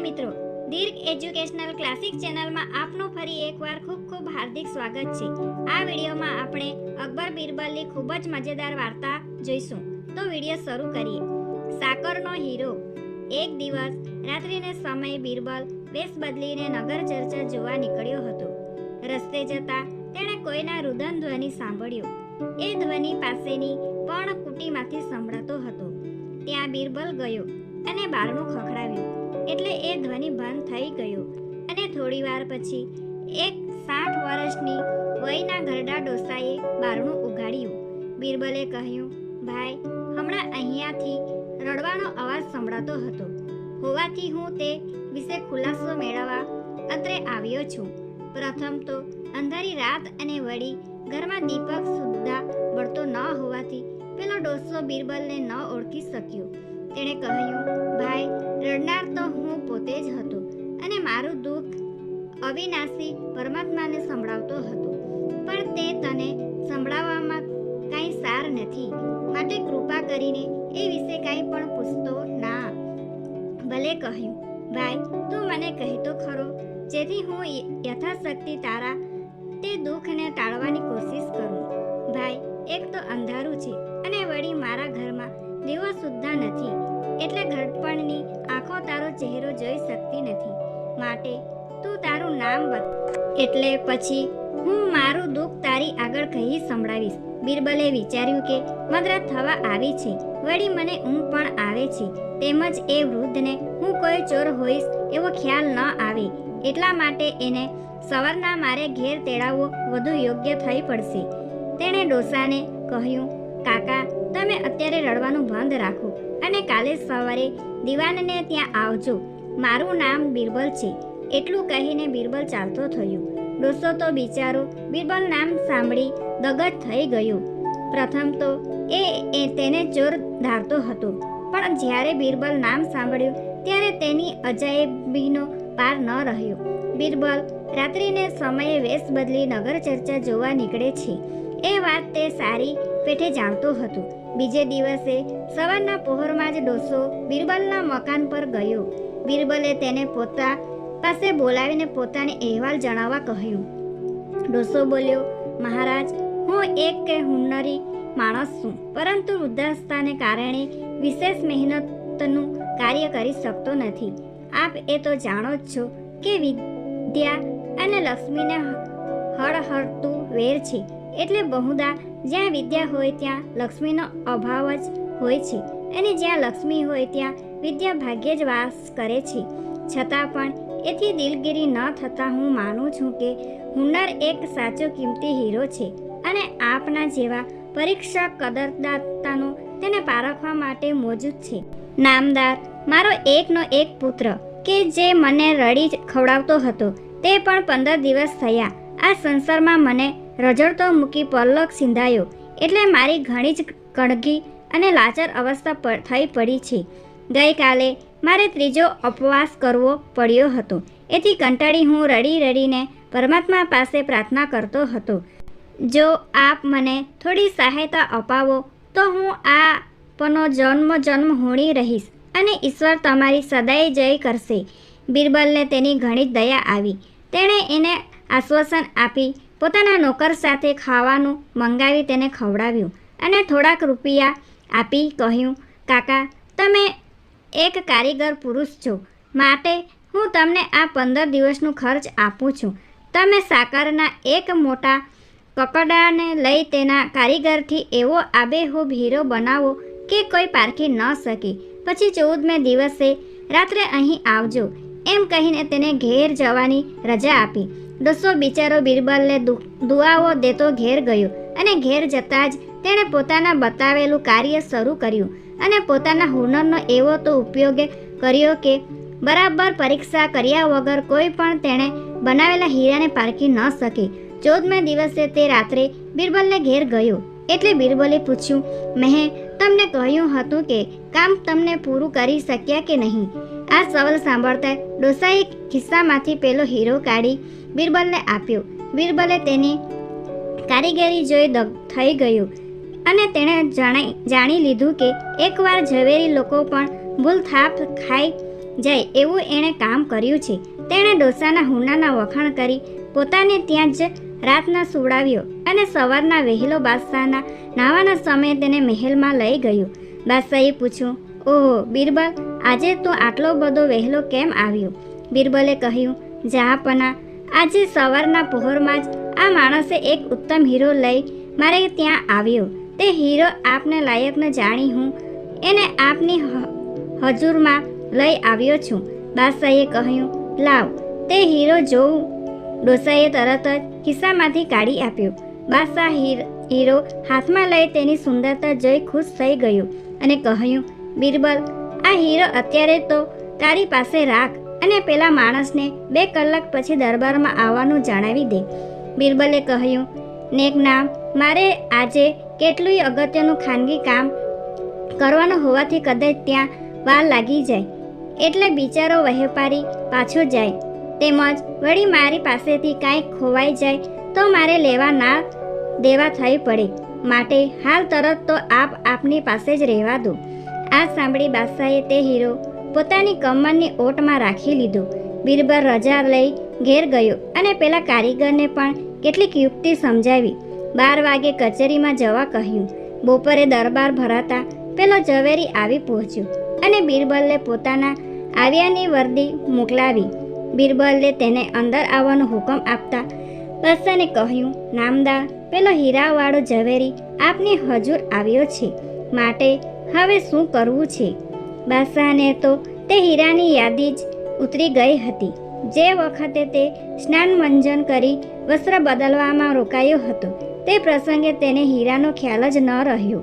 મિત્રો. દીર્ઘ educational classic ચેનલમાં આપનું ફરી એકવાર ખૂબ ખૂબ હાર્દિક સ્વાગત છે. આ વિડીયોમાં આપણે અકબર બિરબલની ખૂબ જ મજેદાર વાર્તા જોઈશું. તો વીડિયો શરૂ કરીએ. સાકરનો હીરો. એક દિવસ રાત્રિને સમયે બિરબલ વેશ બદલીને નગર ચર્ચા જોવા નીકળ્યો હતો. રસ્તે જતા તેણે કોઈના રુદન ધ્વનિ સાંભળ્યો. એ ધ્વનિ પાસેની પણ કુટીમાંથી સંભળાતો હતો. ત્યાં બિરબલ ગયો અને બારણું ખખડાવ્યું. એટલે એ ધ્વનિ બંધ થઈ ગયો. અને થોડી વાર પછી, એક સાઠ વર્ષની વયના ઘરડા ડોસાએ બારણું ઉગાડ્યું બિરબલે કહ્યું, ભાઈ, હમણાં અહીંયાથી રડવાનો અવાજ સંભળાતો હતો. હોવાથી હું તે વિશે ખુલાસો મેળવવા અત્રે આવ્યો છું. પ્રથમ તો અંધારી રાત અને વળી ઘરમાં દીપક સુદ્ધા બળતો ન હોવાથી પેલો ડોસો બિરબલને ન ઓળખી શક્યો. તેણે કહ્યું, ભાઈ, રડનાર તો પોતે જ હતો અને મારું દુઃખ અવિનાશી પરમાત્માને સંભળાવતો હતો. પણ તે તને સંભળાવવામાં કાંઈ સાર નથી. માટે કૃપા કરીને એ વિશે કાંઈ પણ પૂછતો ના. ભલે કહ્યું, ભાઈ, તું મને કહેતો ખરો. જેથી હું યથાશક્તિ તારા તે દુઃખને ટાળવાની કોશિશ કરું. ભાઈ, એક તો અંધારું છે અને વળી મારા ઘરમાં દીવો સુદ્ધા નથી. એટલે ઘડપણની આંખો તારો ચહેરો જોઈ શકતી નથી. માટે તું તારું નામ બત. એટલે પછી હું મારું દુઃખ તારી આગળ કહી સંભળાવીશ. બિરબલે વિચાર્યું કે મદરા થવા આવી છે. વળી મને ઊંઘ પણ આવે છે. તેમજ એ વૃદ્ધને હું કોઈ ચોર હોઈશ એવો ખ્યાલ ન આવે. એટલા માટે એને સવારના મારે ઘેર તેડાવવો વધુ યોગ્ય થઈ પડશે. તેણે ડોસાને કહ્યું કાકા, તમે અત્યારે રડવાનું બંધ રાખો અને કાલે સવારે દિવાનને ત્યાં આવજો. મારું નામ બિરબલ છે. એટલું કહીને બિરબલ ચાલતો થયો. ડોસો તો બિચારો બિરબલ નામ સાંભળી દગત થઈ ગયો. પ્રથમ તો એ તેને ચોર ધારતો હતો. પણ જ્યારે બિરબલ નામ સાંભળ્યું, ત્યારે તેની અજાયબીનો પાર ન રહ્યો. બિરબલ રાત્રિને સમયે વેશ બદલી નગર ચર્ચા જોવા નીકળે છે. એ વાત તે સારી પેઠે જાણતો હતો. બીજે દિવસે સવારના પહોરમાં જ ડોસો બિરબલના મકાન પર ગયો. બિરબલે તેને પોતા પાસે બોલાવીને પોતાને અહેવાલ જણાવવા કહ્યું. ડોસો બોલ્યો, મહારાજ, હું એક કે હુન્નરી માણસ છું, પરંતુ વૃદ્ધાવસ્થાને કારણે વિશેષ મહેનતનું કાર્ય કરી શકતો નથી. આપ એ તો જાણો જ છો કે વિદ્યા અને લક્ષ્મીને હળહળતું વેર છે. એટલે બહુદા જ્યાં વિદ્યા હોય ત્યાં લક્ષ્મીનો અભાવ જ હોય છે. અને જ્યાં લક્ષ્મી હોય ત્યાં વિદ્યા ભાગ્યે જ વાસ કરે છે. છતાં પણ એથી દિલગીરી ન થતાં હું માનું છું કે હુન્નર એક સાચો કિંમતી હીરો છે અને આપના જેવા પરીક્ષા કદરદાતાનો તેને પારખવા માટે મોજૂદ છે. નામદાર, મારો એકનો એક પુત્ર, કે જે મને રડી ખવડાવતો હતો, તે પણ પંદર દિવસ થયા. આ સંસારમાં મને રજડતો મૂકી પરલોક સિંધાયો. એટલે મારી ઘણી જ કણગી અને લાચાર અવસ્થા થઈ પડી છે. ગઈકાલે મારે ત્રીજો ઉપવાસ કરવો પડ્યો હતો. એથી કંટાળી હું રડી રડીને પરમાત્મા પાસે પ્રાર્થના કરતો હતો. જો આપ મને થોડી સહાયતા અપાવો, તો હું આ પનો જન્મ જન્મ હોણી રહીશ અને ઈશ્વર તમારી સદાય જય કરશે. બિરબલને તેની ઘણી દયા આવી. તેણે એને આશ્વાસન આપી પોતાના નોકર સાથે ખાવાનું મંગાવી તેને ખવડાવ્યું અને થોડાક રૂપિયા આપી કહ્યું, કાકા, તમે એક કારીગર પુરુષ છો. માટે હું તમને આ પંદર દિવસનું ખર્ચ આપું છું. તમે સાકરના એક મોટા કકડાને લઈ તેના કારીગરથી એવો આબેહૂબ હીરો બનાવો કે કોઈ પારખી ન શકે. પછી ચૌદમે દિવસે રાત્રે અહીં આવજો. એમ કહીને તેને ઘેર જવાની રજા આપી. ડોસો બિચારો બિરબલને દુઆઓ દેતો ઘેર ગયો અને ઘેર જતાં જ તેણે પોતાના બતાવેલું કાર્ય શરૂ કર્યું અને પોતાના હુનરનો એવો તો ઉપયોગ કર્યો કે બરાબર પરીક્ષા કર્યા વગર કોઈ પણ તેણે બનાવેલા હીરાને પારખી ન શકે. ચૌદમે દિવસે તે રાત્રે બિરબલને ઘેર ગયો એટલે બિરબલે પૂછ્યું મેં તમને કહ્યું હતું કે કામ તમને પૂરું કરી શક્યા કે નહીં? આ સવાલ સાંભળતા ડોસાએ ખિસ્સામાંથી પેલો હીરો કાઢી બિરબલને આપ્યો. બિરબલે તેની કારીગરી જોઈ દગ થઈ ગયું અને તેણે જાણી જાણી લીધું કે એકવાર ઝવેરી લોકો પણ ભૂલ થાપ ખાઈ જાય એવું એણે કામ કર્યું છે. તેણે ડોસાના હુંડાના વખાણ કરી પોતાને ત્યાં જ રાતના સુવડાવ્યો અને સવારના વહેલો બાદશાહના નાવાના સમયે તેને મહેલમાં લઈ ગયો. બાદશાહે પૂછ્યું, ઓહો, બિરબલ, આજે તું આટલો બધો વહેલો કેમ આવ્યો? બિરબલે કહ્યું જહાપના આજે સવારના પહોરમાં જ આ માણસે એક ઉત્તમ હીરો લઈ મારે ત્યાં આવ્યો. તે હીરો આપને લાયકને જાણી હું એને આપની હજુરમાં લઈ આવ્યો છું. બાદશાહે કહ્યું, લાવ. તે હીરો જોઉં ડોસાએ તરત જ ખિસ્સામાંથી કાઢી આપ્યો. બાદશાહ હીરો હાથમાં લઈ તેની સુંદરતા જોઈ ખુશ થઈ ગયો અને કહ્યું, બિરબલ, આ હીરો અત્યારે તો તારી પાસે રાખ. અને પેલા માણસને બે કલાક પછી દરબારમાં આવવાનું જણાવી દે. બિરબલે કહ્યું, નેક નામ, મારે આજે કેટલુંય અગત્યનું ખાનગી કામ કરવાનું હોવાથી કદાચ ત્યાં વાર લાગી જાય. એટલે બિચારો વેપારી પાછો જાય. તેમજ વળી મારી પાસેથી કાંઈક ખોવાઈ જાય તો મારે લેવા ના દેવા થઈ પડે. માટે હાલ તરત તો આપ આપની પાસે જ રહેવા દો. આ સાંભળી બાદશાહે તે હીરો પોતાની કમરની ઓટમાં રાખી લીધો. બિરબલ રજા લઈ ઘેર ગયો અને પેલા કારીગરને પણ કેટલીક યુક્તિ સમજાવી. બાર વાગે કચેરીમાં જવા કહ્યું. બપોરે દરબાર ભરાતા પેલો ઝવેરી આવી પહોંચ્યો અને બિરબલને પોતાના આવ્યાની વર્દી મોકલાવી. બિરબલે તેને અંદર આવવાનો હુકમ આપતા બસને કહ્યું, નામદાર, પેલો હીરાવાળો ઝવેરી આપની હજુર આવ્યો છે. માટે હવે શું કરવું છે? બાદશાહને તો તે હીરાની યાદી જ ઉતરી ગઈ હતી. જે વખતે તે સ્નાન મંજન કરી વસ્ત્ર બદલવામાં રોકાયો હતો. તે પ્રસંગે તેને હીરાનો ખ્યાલ જ ન રહ્યો.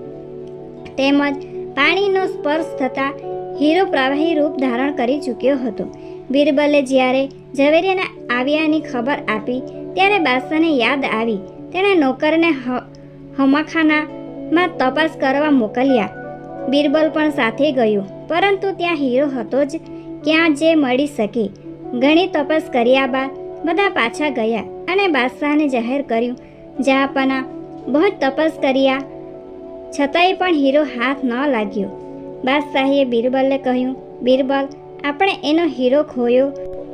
તેમજ પાણીનો સ્પર્શ થતાં હીરો પ્રવાહી રૂપ ધારણ કરી ચૂક્યો હતો. બિરબલે જ્યારે ઝવેરીના આવ્યાની ખબર આપી, ત્યારે બાદશાહને યાદ આવી. તેણે નોકરને હમાખાનામાં તપાસ કરવા મોકલ્યા. બિરબલ પણ સાથે ગયો. પરંતુ ત્યાં હીરો હતો જ. ક્યાં જે મળી શકે. ઘણી તપસ કર્યા બાદ બધા પાછા ગયા અને બાદશાહને જાહેર કર્યું. જહાપના બહુ તપાસ કર્યા, છતાંય પણ હીરો હાથ ન લાગ્યો. બાદશાહીએ બિરબલને કહ્યું, બિરબલ, આપણે એનો હીરો ખોયો.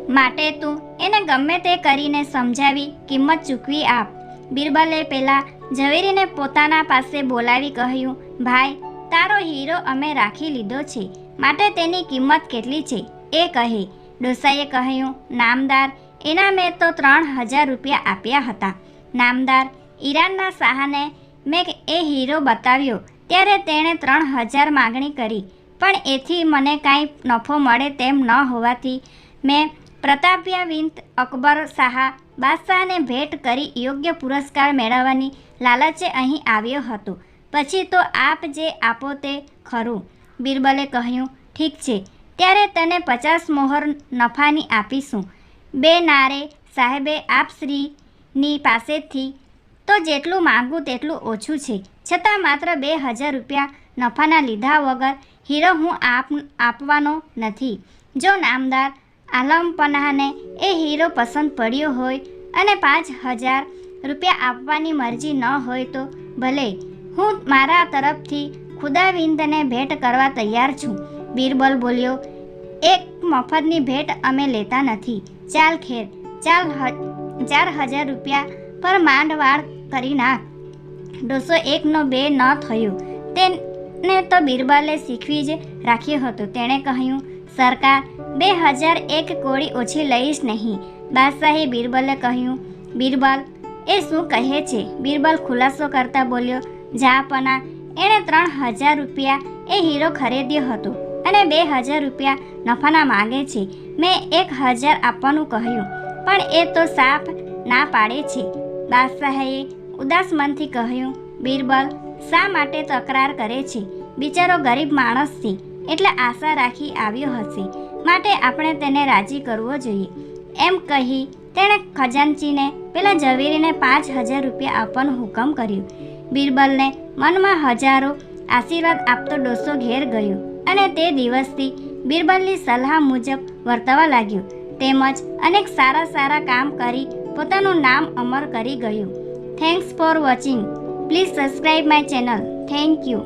માટે તું એને ગમે તે કરીને સમજાવી કિંમત ચૂકવી આપ. બિરબલે પહેલાં ઝવેરીને પોતાના પાસે બોલાવી કહ્યું, ભાઈ તારો હીરો અમે રાખી લીધો છે. માટે તેની કિંમત કેટલી છે? એ કહે. ડોસાઈએ કહ્યું, નામદાર, એના મેં તો ત્રણ હજાર રૂપિયા આપ્યા હતા. નામદાર, ઈરાનના શાહને મેં એ હીરો બતાવ્યો. ત્યારે તેણે ત્રણ હજાર માગણી કરી. પણ એથી મને કાંઈ નફો મળે તેમ ન હોવાથી મેં પ્રતાપ્યાવિંત અકબર શાહ બાદશાહને ભેટ કરી યોગ્ય પુરસ્કાર મેળવવાની લાલચે અહીં આવ્યો હતો. પછી તો આપ જે આપો તે ખરું. બિરબલે કહ્યું, ઠીક છે, ત્યારે તને પચાસ મોહર નફાની આપીશું. બે નારે, સાહેબે આપશ્રીની પાસેથી તો જેટલું માગું તેટલું ઓછું છે. છતાં માત્ર બે હજાર રૂપિયા નફાના લીધા વગર હીરો હું આપ, આપવાનો નથી. જો નામદાર આલમ પનાહને એ હીરો પસંદ પડ્યો હોય અને પાંચ હજાર રૂપિયા આપવાની મરજી ન હોય તો ભલે હું મારા તરફથી ખુદાવિંદને ભેટ કરવા તૈયાર છું. બિરબલ બોલ્યો, એક મફતની ભેટ અમે લેતા નથી. ચાલ ખેર, ચાલ ચાર હજાર રૂપિયા પર માંડવાળ કરી નાખ. ડોસો એકનો બે ન થયો. તેને તો બિરબલે શીખવી જ રાખ્યો હતો. તેણે કહ્યું, સરકાર, બે હજાર એક કોળી ઓછી લઈશ નહીં. બાદશાહે બિરબલે કહ્યું, બિરબલ, એ શું કહે છે? બિરબલ ખુલાસો કરતા બોલ્યો જાપના એણે ત્રણ હજાર રૂપિયા એ હીરો ખરીદ્યો હતો અને બે હજાર રૂપિયા નફાના માગે છે. મેં એક હજાર આપવાનું કહ્યું, પણ એ તો સાફ ના પાડે છે. બાદશાહે ઉદાસ મનથી કહ્યું, બિરબલ, શા માટે તકરાર કરે છે? બિચારો ગરીબ માણસ છે, એટલે આશા રાખી આવ્યો હશે. માટે આપણે તેને રાજી કરવો જોઈએ. એમ કહી તેણે ખજાનચીને પેલા ઝવેરીને પાંચ હજાર રૂપિયા આપવાનો હુકમ કર્યો. બિરબલને મનમાં હજારો આશીર્વાદ આપતો ડોસો ઘેર ગયો અને તે દિવસથી બિરબલની સલાહ મુજબ વર્તવા લાગ્યો. તેમજ અનેક સારા સારા કામ કરી પોતાનું નામ અમર કરી ગયું. Thanks for watching please subscribe my channel thank you